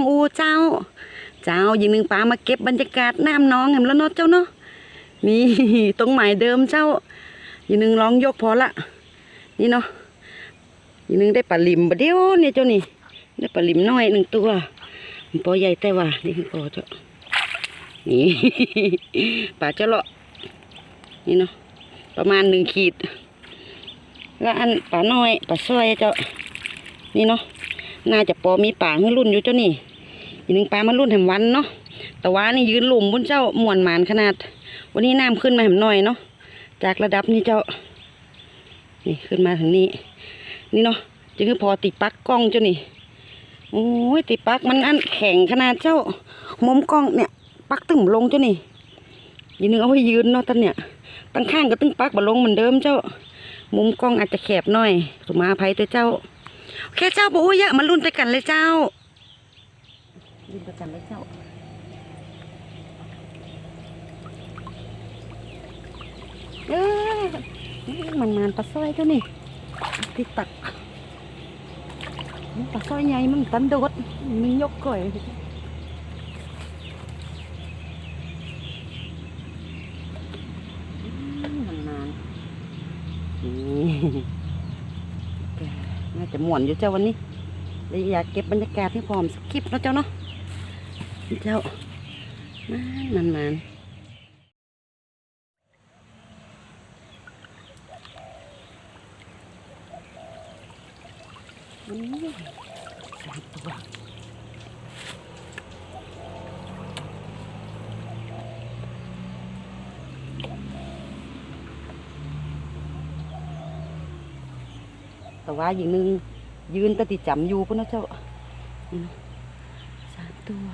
องอูเจ้า เจ้าอย่างหนึ่งปลามาเก็บบรรยากาศน้ำน้องแหมแล้วเนาะเจ้าเนาะนี่ตรงหมายเดิมเจ้าอย่างหนึ่งลองยกพอละ นี่เนาะอย่างหนึ่งได้ปลาลิมบะเดียวเนี่ยเจ้านี่ได้ปลาลิมน้อยหนึ่งตัวปอใหญ่แต่ว่านี่คือปอเจ้านี่ปลาเจ้าเลาะนี่เนาะประมาณหนึ่งขีด แล้วอันปลาน้อยปลาสร้อยเจ้านี่เนาะน่าจะปอมีป่าให้รุ่นอยู่เจ้านี่ อีกหนึ่งปลามารุ่นแหมวันเนาะแต่ว่านี่ยืนหลุมบนเจ้ามวนหมานขนาด วันนี้น้ำขึ้นมาแหมหน่อยเนาะจากระดับนี้เจ้า นี่ขึ้นมาถึงนี้ นี่เนาะจึงคือพอติดปลักกล้องเจ้านี่โอ้ยติดปลักมันอันแข็งขนาดเจ้ามุมกล้องเนี่ยปลักตึมลงเจ้านี่ยีนึงเอาไว้ยืนเนาะท่านเนี่ยตั้งข้างก็ตึงปลักบลงเหมือนเดิมเจ้า มุมกล้องอาจจะแคบหน่อยสุมาภัยด้วเจ้า แค่เจ้าบอกว่าอย่ามารุ่นไปกันเลยเจ้า รุ่นไปกันเลยเจ้าเอ้ยมันมันปลาสร้อยเจ้านี่ที่ตักปลาสร้อยใหญ่มันตันโดดมันยกก่อยมันนานนี่น่าจะม่วนอยู่เจ้าวันนี้เลยอยากเก็บบรรยากาศให้พร้อมสกคลิปเนาะเจ้าเนาะ เจ้านานนานๆอืมสามตัวแต่ว่าอย่างหนึ่งยืนตติจำอยู่พุ่นนะเจ้าสามตัว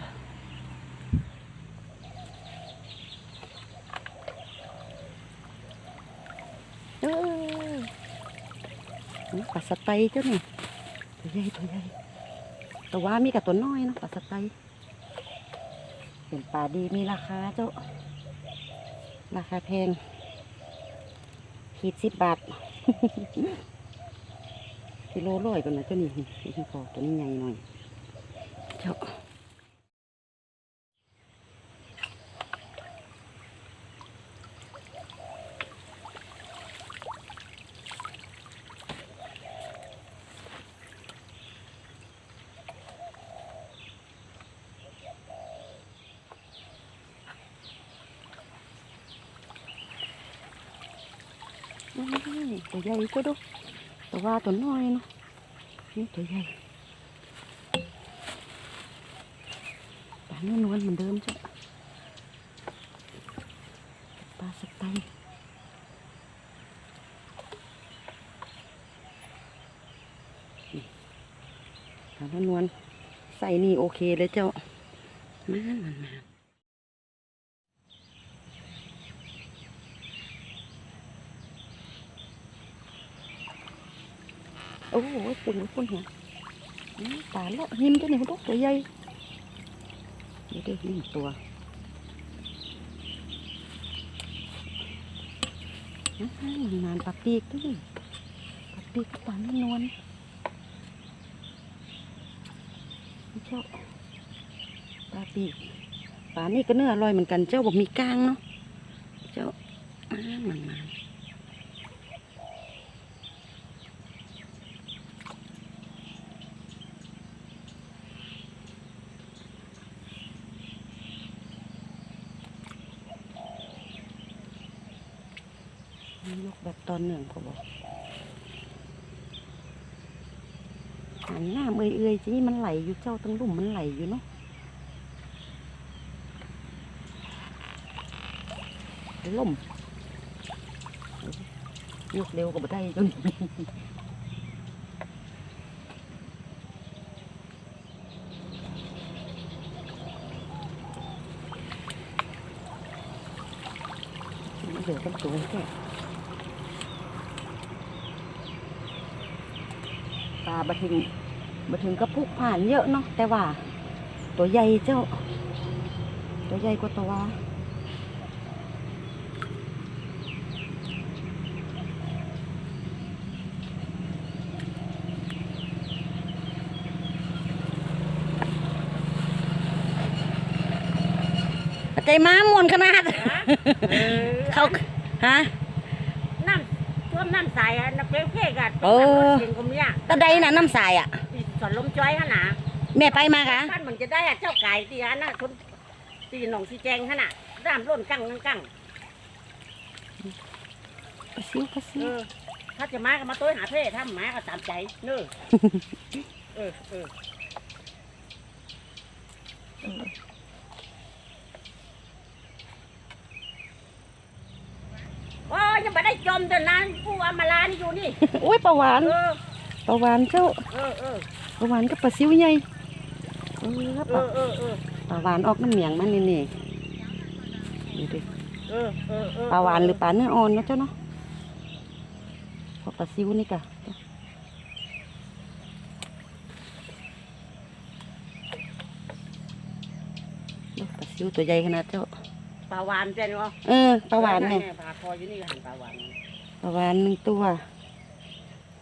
เออนี่ปลา สไตเจ้านี่ตัวใหญ่ตัวใหญ่แต่ว่ามีกับตัวน้อยเนาะปลาสไตเป็นปลาดีมีราคาเจ้า ราคาแพงขีดสิบบาทกิโลร้อยกันนะเจ้านี่นี่พอตัวนี้ใหญ่หน่อยเจ้า ตัวใหญ่ก็ดูแต่ว่าตัวน้อยเนาะนี่ตัวใหญ่ปลาเนื้อนวลเหมือนเดิมจ้ะปลาสไตล์ปลาเนื้อนวลใส่นี่โอเคเลยเจ้ามามาโอ้โหปุ่นปุ่นหัวอืมปลาเละหิมตัวนี้เขาตัวใหญ่เดี๋ยวเดี๋ยวนี่ตัวนะฮะนานปลาปีกด้วยปลาปีกปลาเนื้อนวลเจ้าปลาปีกปลานี่ก็เนื้ออร่อยเหมือนกันเจ้าบอกมีก้างเนาะเจ้าอ่ามันมา ยกแบบตอนหนึ่งเขาบอก หันหน้าเอื่อยเอื่อยๆจีนี่มันไหลอยู่เจ้าตั้งลุ่มมันไหลอยู่เนาะล่มยกเร็วก็บ่ได้จนเดี๋ยวต้องตัวแค่ ปลาบะถึงบะถึงก็พุกผ่านเยอะเนาะแต่ว่า ตัวใหญ่เจ้า ตัวใหญ่กว่าตัวใจม้าม่วนขนาดเขาฮะ น้ำใสอะนักเลี้ยงเพกอะเออเก่งกว่าเมียตะใดน่ะน้ำสายอะที่สอนลมจ้อยฮะนะแม่ไปมาคะบ้านมันจะได้อะเจ้าไก่ตีฮะนะชนตีหนองสีแจงฮะน่ะน้ำล้นกั้งกั้งกั้งปลาซิวปลาซิเอวอถ้าจะมาก็มาต้วยหาเพ่ถ้าหมาก็ตามใจเน้อเออเออ โอ้ยยังไม่ได้จมเดินนานผู้อามาลานี่อยู่นี่อุ้ยปลาหวานเออปลาหวานเจ้าเออเออปลาหวานกับปลาซิวใหญ่เออเอปลาอเออเออปลาหวานออกน้ำเหมียงมันนี่นี่ดูดิเออเออเออปลาหวานหรือปลาเนื้ออ่อนเนาะเจ้าเนาะพอปลาซิวนี่กะดูปลาซิวตัวใหญ่ขนาดเจ้า ปลาหวานเป็นวะเออปลาหวานเนี่ยปลาคออยู่นี่ก็หันปลาหวานปลาหวานหนึ่งตัว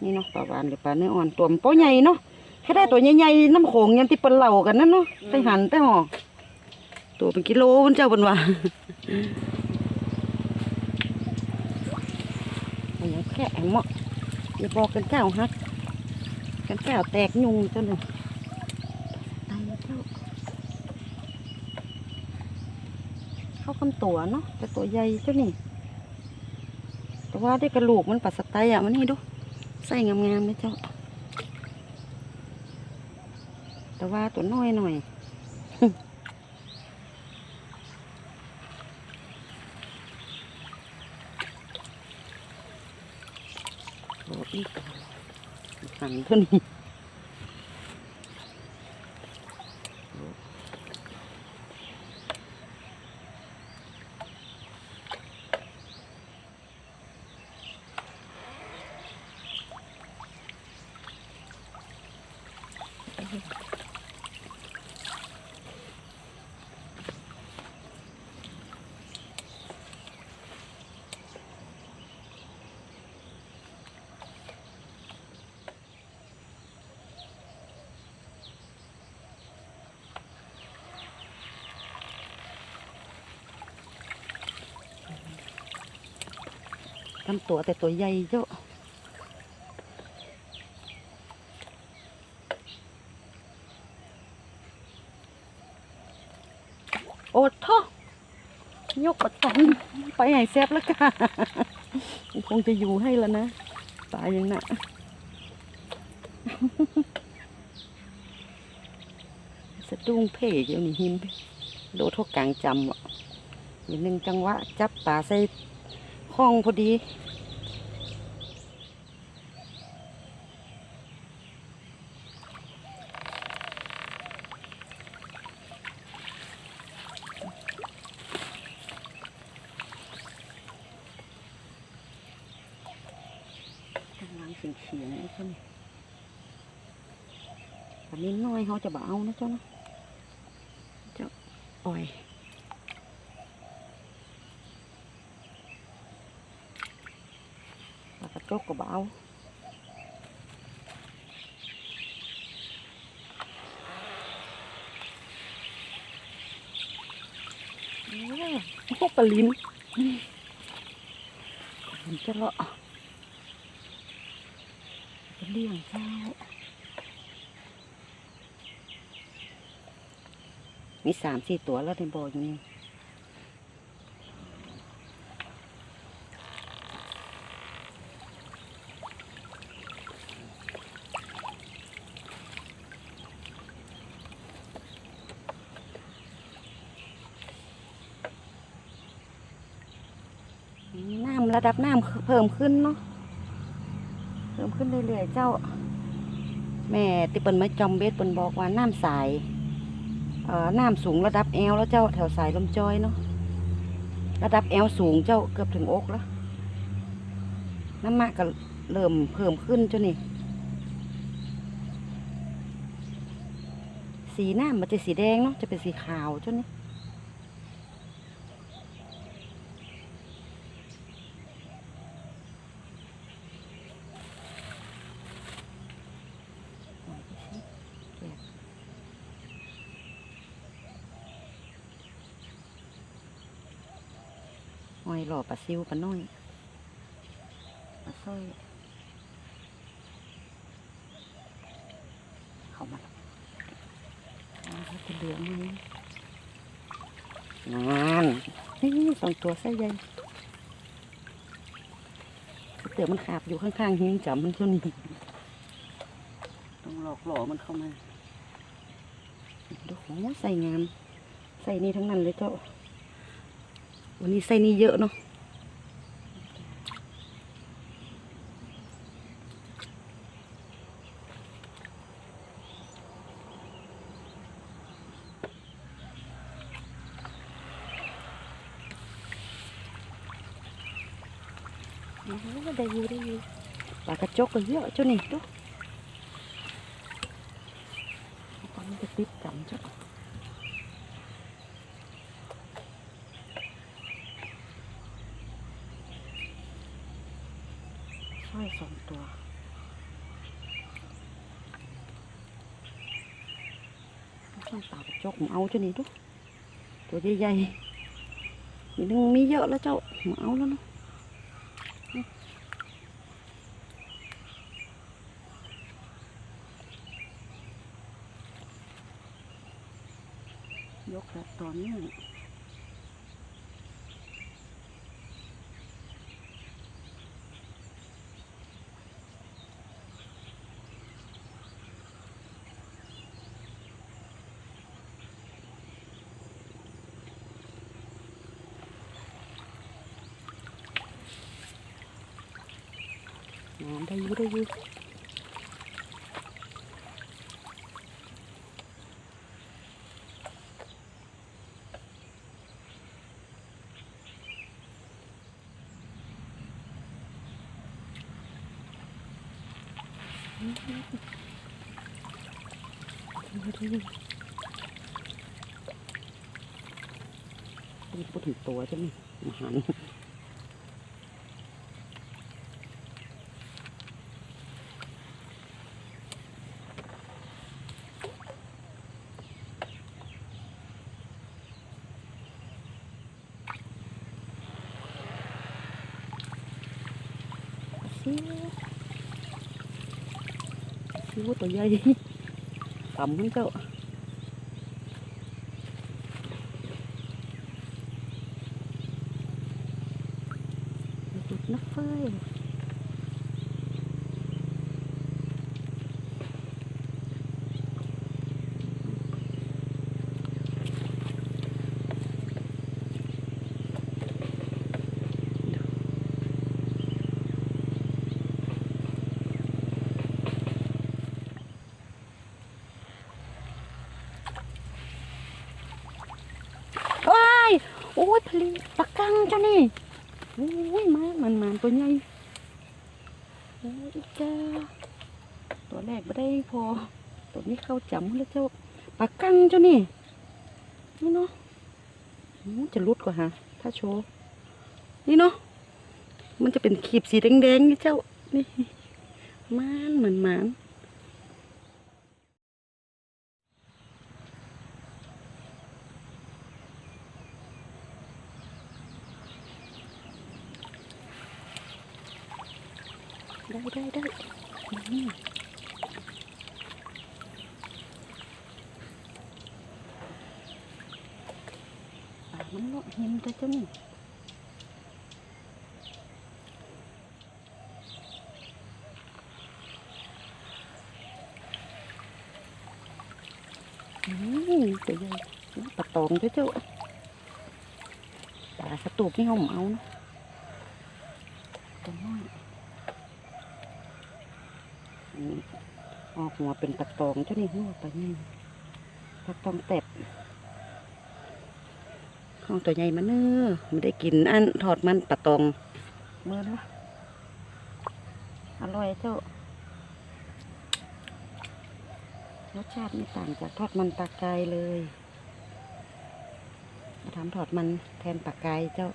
นี่เนาะปลาหวานหรือปลาเนื้ออ่อนตัวมันโปใหญ่เนาะแค่ได้ตัวใหญ่ๆน้ำโขงยังที่เปิ้นเหล่ากันนั่นเนาะไปหันไปห่อตัวเป็นกิโลมันเจ้าเป็นว่าอันนี้แค่เหมาะอย่าบอกกันเจ้าฮักกันเจ้าแตกยุงเจ้าหนึ่งตายแล้วเจ้าเข้า คำตัวเนาะแต่ตัวใหญ่เจ้านี่ แต่ว่าได้กระโหลกมันปัดสไตอะมันนี่ดูใส่งามๆนะเจ้า แต่ว่าตัวน้อยหน่อยโอ้อีกสั่นเท่านี้ ทำตัวแต่ตัวใหญ่เจ้าโอ้ท่อยกปัดตองไปใหญ่แซบแล้วกันคงจะอยู่ให้แล้วนะ ตายยังน่ะสะดุ้งเพ่เดี๋ยวนี้หิมโดดทกกลางจำอะอย่างหนึ่งจังหวะจับป่าใส่ ข้องพอดีกำลังเฉียงเฉียงๆนะเจ้านี่อันนี้น้อยเขาจะบ่เอานะเจ้านะเจ้าปล่อยปลา กระจกก็บ่เอาโอ้ยพวกปลาลิ้นมันจะเลาะเป็นเลี้ยงเจ้ามีสามสี่ตัวแล้วในบ่ออยู่นี่น้ำ ระดับน้ำเพิ่มขึ้นเนาะเพิ่มขึ้นเรื่อยๆเจ้า แม่ที่เปิ้นมาจอมเบ็ดเปิ้นบอกว่าน้ำสายเอ่อน้ำสูงระดับแอวแล้วเจ้าแถวสายลมจอยเนาะระดับแอวสูงเจ้าเกือบถึงอกแล้วน้ำมากก็เริ่มเพิ่มขึ้นเจ้านี่สีน้ำมันจะสีแดงเนาะจะเป็นสีขาวเจ้านี่ อยหล่อปลาซิวปลาน้อยปลาสร้อย เข้ามาแล้วอ่าเขาจะเหลืองไหมงานนี่สองตัวไส้ใหญ่เตือมันขาบอยู่ข้างๆหิ้งจับมันเท่านี้ต้องหลอกหล่อมันเข้ามาดูโหใส่งาม ใส่นี่ทั้งนั้นเลยเจ้า วันนี้ใส่นี่เยอะเนาะโอ้โหได้อยู่ได้อยู่ปลากระจกก็เยอะเจ้านี่ดูตอนนี้จะติดกันเจ้าสร้อยสองตัวช่างปลากระจกมา เอาจ้านี่ดูตัวใหญ่ๆมีนึงมีเยอะแล้วเจ้ามาเอาแล้วเนาะ ยกแบบตอนนี้งา นได้ยูได้ยูได้ยูต้องพูดถึงตัวใช่ไหมอาหาร ซิวซิวตัวใหญ่ต่ำทั้งเจ้า จุดนักเฟยว้ายโอ้ ยผลิตปากกังเจ้านี่โอ้ยมามันมันตัวใหญ่โอ้ยจ้าตัวแรกไม่ได้พอ ตัวนี้เข้าจำแล้วเจ้าปากกังเจ้านี่นี่เนาะโอ้จะรุดกว่าฮะถ้าโชว์นี่เนาะมันจะเป็นขีบสีแดงๆนี่เจ้านี่มันเหมือนมัน ได้ได้ได้นี่ปากมันเลาะเห็นแต่เจ้านี่ อืมตัวใหญ่ปลาตองเจ้าเจ้าปลาสตูปนี่เขาเอานะตัวน้อยอันนี้ออก หัวเป็นปลาตองเจ้านี่หัวปลาใหญ่ปลาตองแตบห้องตัวใหญ่มาเนื้อไม่ได้กินอันทอดมันปลาตองเมื่อนะอร่อยเจ้ารสชาติไม่ต่างจากทอดมันปลากายเลยมาทำทอดมันแทนปลากายเจ้า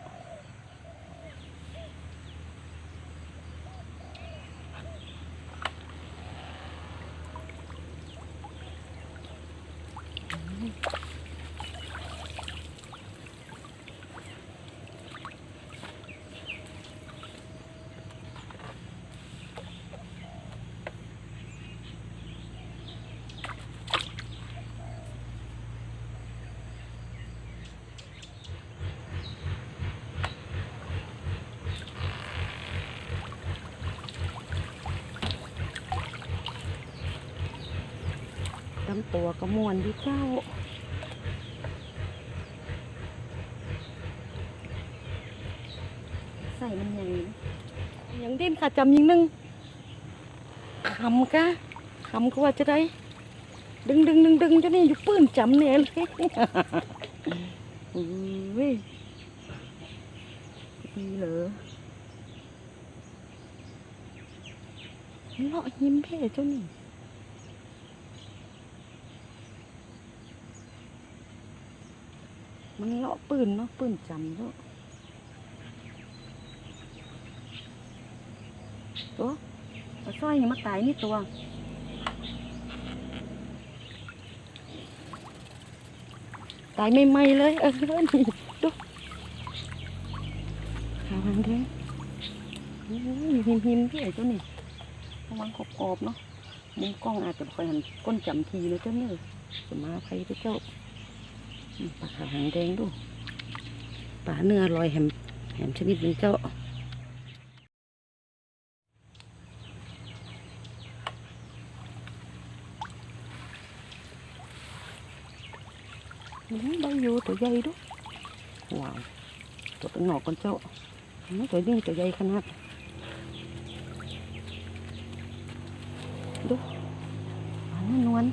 ตัวก็ม่วนดีเจ้าใส่มันยังยังดิ้นค่ะจำยิงนึงคำกะคำก็ว่าจะได้ ดึงดึงดึงดึงเจะนี่อยู่ปื้นจำเนี่ยเลยอุ้ยดีเหรอเลาะยิ้มเพ่เจ้านี่ มันเลาะปืนเนาะปืนจำเนาะตัวปลาสร้อยยังมาตายนี่ตัวตายไม่ไหมเลยเออนี่ดูขาวหางแดงอื้หิมหิมๆพี่ไอ้เจ้านี่ระวังขอบๆเนาะมุมกล้องอาจจะคอยหันก้นจำทีเลยเจ้าเนี่ยสมาภัยเด้อเจ้า ปลาขาวหางแดงดูปลาเนื้อลอยแหมแหมชนิดหนึ่งเจ้าอืมได้อยู่ตัวใหญ่ดูว้าวตัวเป็นหงอกกันเจ้าอืมตัวนี้ตัวใหญ่ขนาดดูปลานื้นวล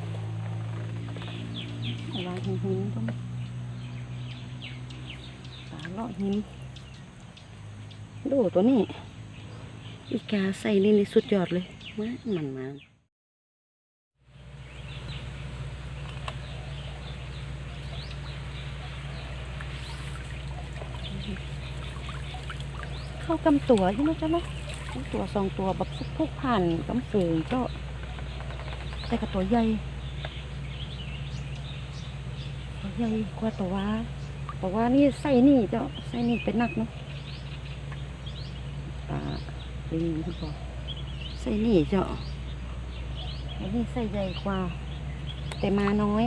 ลายหินหินๆตรง เลาะหินดูตัวนี้ อีกาใส่นี่นี่สุดยอดเลยมามันมาเข้ากำตัวใช่ไหมจ๊ะเนาะกำตัวสองตัวแบบสุกพุกผ่านกำเฟืองก็แต่กับตัวใหญ่ตัวใหญ่กว่าตัวว่า บอกว่านี่ไส้นี่เจ้าไส้นี่เป็นหนักเนาะปลาลิงที่บอกไส้นี่เจ้าอันนี้ไส้ใหญ่กว่า แต่มาน้อย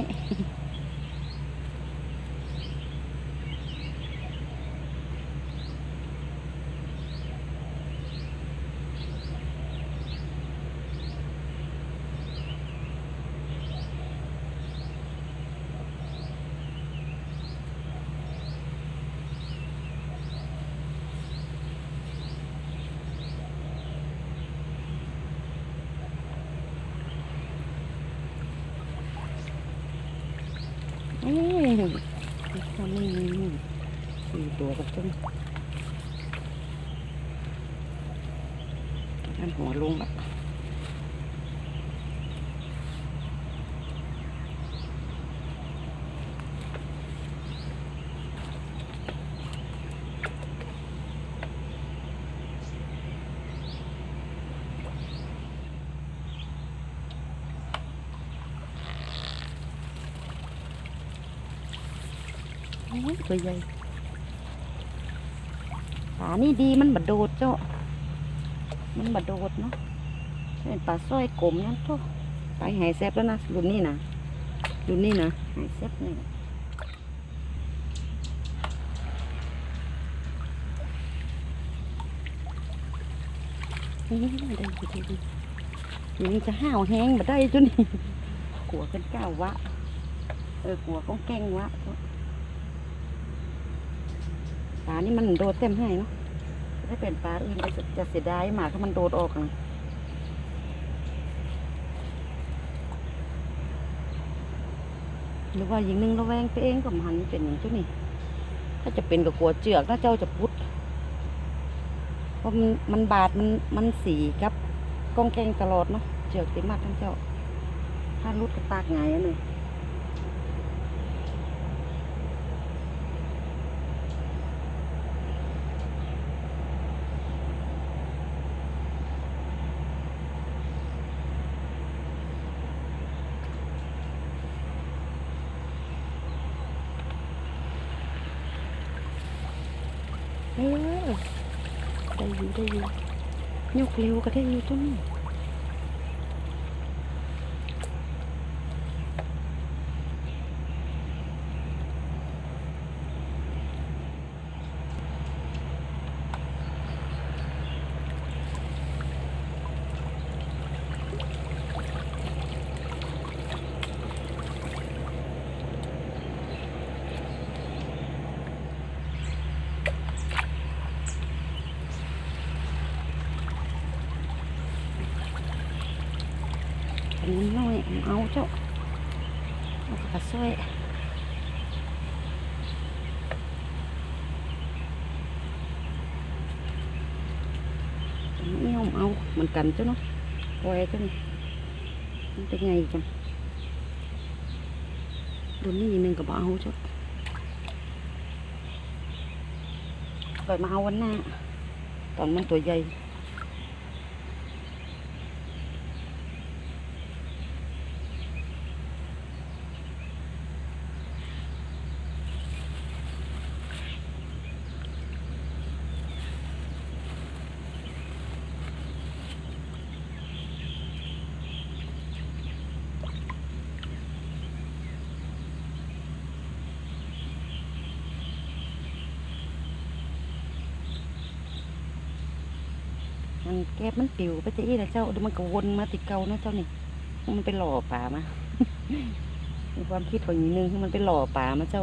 ทำไม่มีสี่ตัวกับต้นอันหัวลงแบบโอ้ย ตัวใหญ่ปลานี่ดีมันบดโดดเจ้า มันบดโดดเนาะเป็นปลาสร้อยกลมนั่นทุกไปหายแซบแล้วนะรุ่นนี้นะรุ่นนี้นะหายแซบนี่นี่ได้ดีได้ดียังจะห้าวแห้งมาได้จนนี่กลัวเป็นก้าววะ เออกลัวก้องแกงวะานี่มันโดดเต็มให้เนาะถ้าเป็นปลาอื่นจะจะเสียดายหมาถ้ามันโดดออกอะหรือว่ายิงหนึงระแวงไปเองก็มันเป็นอย่างเจ้านี่ถ้าจะเป็นกับกลัวเจือกนะเจ้าจะพุดเพราะมันมันบาดมันมันสีกับกองแกงตลอดเนาะเจือกติดมัดทั้งเจ้า ถ้ารุดก็ตากไงอันนี้ เออได้ อยู่ได้อยู่ยกเร็วก็ได้อยู่ต้น นี้เอาเจ้าเอากระสร้อยไม่เอาเอาเหมือนกันเจ้าเนาะปล่อยเจ้านี่มันเป็นไงกันโดนนี่หนึ่งกับเอาเจ้าปล่อยมาเอาวันหน้าตอนมันตัวใหญ่ มันแก้บมันปิวไปจะอี้นะเจ้าเดี๋ยวมันก็วนมาติดเกานะเจ้านี่มันไปหล่อป่ามาความคิดของอย่างนึงมันไปหล่อป่ามาเจ้า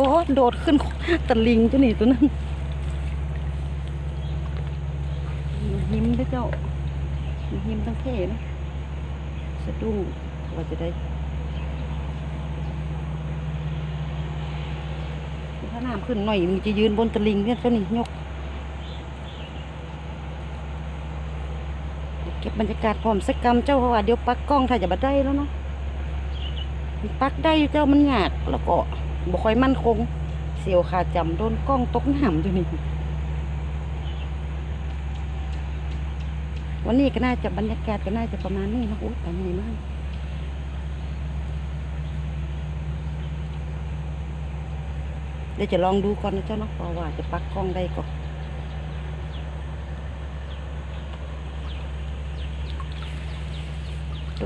อ้โดดขึ้นตะลิงเจ้านี่ตัวนั้นยิ้มด้วยเจ้ายิ้มทั้งเท่นะสะดุ้งว่าจะได้ถ้าน้ำขึ้นหน่อยมันจะยืนบนตะลิงเนี่ยเจ้านี่ยกเก็บบรรยากาศพร้อมสักกรรมเจ้าเพราะว่าเดี๋ยวปักกล้องถ้ายจะบัได้แล้วเนาะปักได้เจ้ามันหยาดแล้วก็ บ่ค่อยมั่นคง เสียวขาดจำโดนกล้องตกน้ำอยู่นี่วันนี้ก็น่าจะบรรยากาศก็น่าจะประมาณนี้นะโอ้ยแต่เหนื่อยมากเดี๋ยวจะลองดูก่อนนะเจ้าเนาะเพราะว่าจะปักกล้องได้ก่อน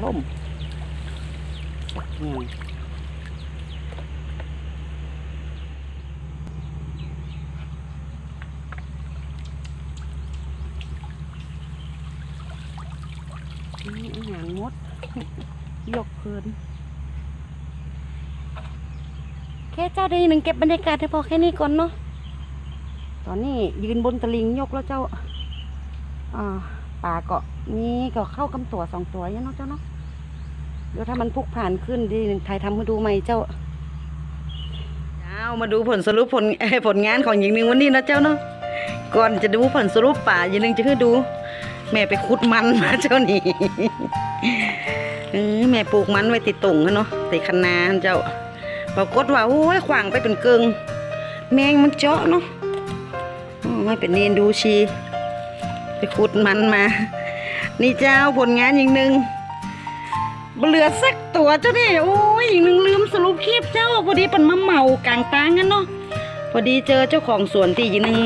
ล่มสักอย่างนี่อาหารมด ยกคืนแค่เจ้าได้หนึ่งเก็บบรรยากาศให้พอแค่นี้ก่อนเนาะตอนนี้ยืนบนตะลิงยกแล้วเจ้าอป่าเกาะนี่ก็เข้ากำตัวสองตัวเนี่ยเนาะเจ้าเนาะเดี๋ยวถ้ามันพุกผ่านขึ้นดีหนึ่งไทยทำมาดูใหม่เจ้าเจ้ามาดูผลสรุปผลผลงานของหญิงหนึ่งวันนี้นะเจ้าเนาะก่อนจะดูผลสรุปป่าหญิงหนึ่งจะให้ดู แม่ไปขุดมันมาเจ้านี่ เออแม่ปลูกมันไว้ติดตุ่งเนาะติดคะนาเจ้าปรากฏว่าโอ้ยขวางไปเป็นเกิงแมงมันเจาะเนาะไม่เป็นเนนดูชี ไปขุดมันมา นี่เจ้าผลงานหญิงหนึ่งเหลือสักตัวเจ้านี่โอ้ยอีกหนึ่งลืมสรุปคลิปเจ้าพอดีเป็นมาเหมากลางตางกันเนาะพอดีเจอเจ้าของสวนที่อีกหนึ่ง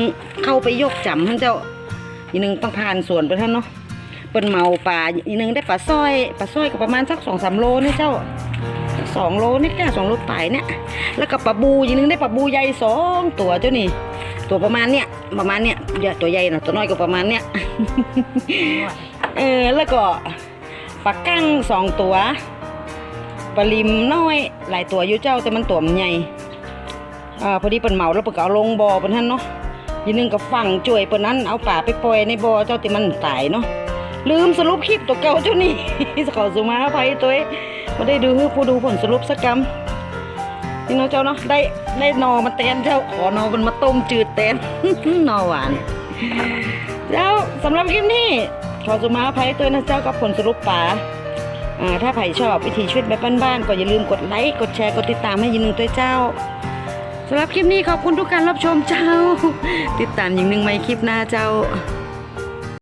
เข้าไปยกจำท่านเจ้าอีกหนึ่งต้องผ่านสวนไปท่านเนาะ เป็นเมาป่าอีกหนึ่งได้ปลาสร้อยปลาสร้อยก็ประมาณสักสองสามโลนี่เจ้าสองโลนี่แค่สองโลปลายเนี่ยแล้วก็ปลาบูอีกหนึ่งได้ปลาบูใหญ่สองตัวเจ้านี่ตัวประมาณเนี้ยประมาณเนี้ยเดี๋ยวตัวใหญ่นะตัวน้อยก็ประมาณเนี้ยเออแล้วก็ปลากั้งสองตัวปลาลิมน้อยหลายตัวอยู่เจ้าแต่มันตัวมันใหญ่อ่าพอดีเปิ่นเมาแล้วเปิ่นก็เอาลงบ่อเปิ่นท่านเนาะยีนึงกับฝั่งจ่วยเปิ่นนั้นเอาป่าไปปล่อยในบ่อเจ้าที่มันตายเนาะ ลืมสรุปคลิปตัวเก่าเจ้านี่ขอสุมาอภัยตัวเองมาได้ดูผู้ดูผลสรุปสักกรรมนี่เนาะเจ้าเนาะได้ได้นอมาแตนเจ้าขอนอมันมาต้มจืดแตนนอหวานแล้วสำหรับคลิปนี้ขอสุมาอภัยตัวนะเจ้ากับผลสรุปป่าถ้าใครชอบวิถีชีวิตแบบบ้านๆก็อย่าลืมกดไลค์กดแชร์กดติดตามให้ยินหนึ่งตัวเจ้าสำหรับคลิปนี้ขอบคุณทุกการรับชมเจ้า ติดตามยิงหนึ่งใหม่คลิปหน้าเจ้า